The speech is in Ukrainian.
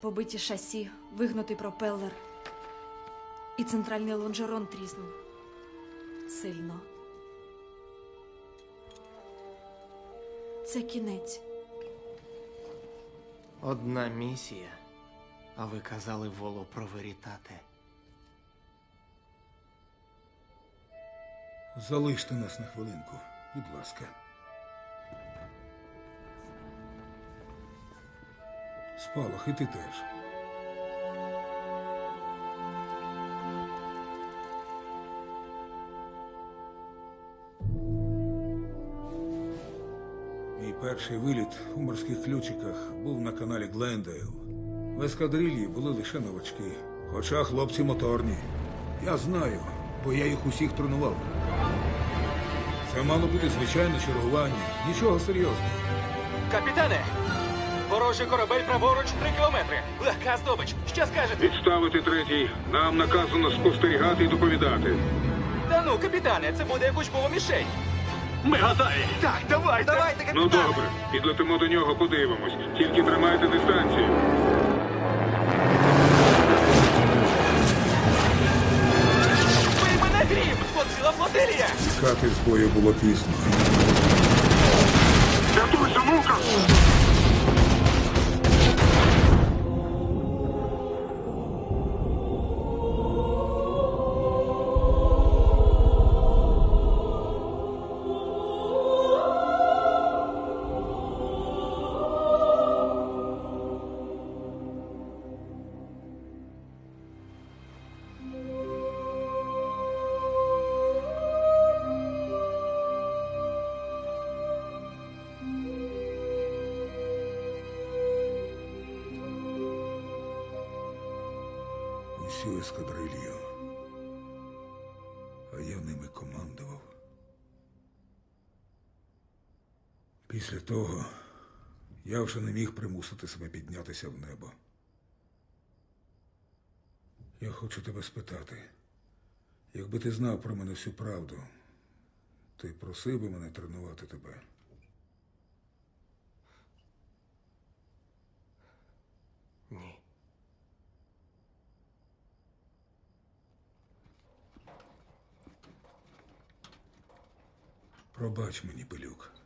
Побиті шасі, вигнутий пропелер. І центральний лонжерон тріснув. Сильно. Це кінець. Одна місія, а ви казали волу про верітати. Залиште нас на хвилинку, будь ласка. Спалах, і ти теж. Мій перший виліт у морських ключиках був на каналі Глендейл. В ескадрильї були лише новачки, хоча хлопці моторні. Я знаю, бо я їх усіх тренував. Це мало бути звичайне чергування, нічого серйозного. Капітане! Ворожий корабель праворуч три кілометри. Легка здобич. Що скажете? Відставити третій. Нам наказано спостерігати і доповідати. Та ну, капітане, це буде учбова мішень. Ми готові. Так, давай, давайте, Ну добре, підлетимо до нього, подивимось. Тільки тримайте дистанцію. Ви мене грім! От ціла флотилія! Тікати з бою було пізно. Усю ескадрилью. А я ними командував. Після того я вже не міг примусити себе піднятися в небо. Я хочу тебе спитати, якби ти знав про мене всю правду, ти просив би мене тренувати тебе. Пробач мені, пилюк.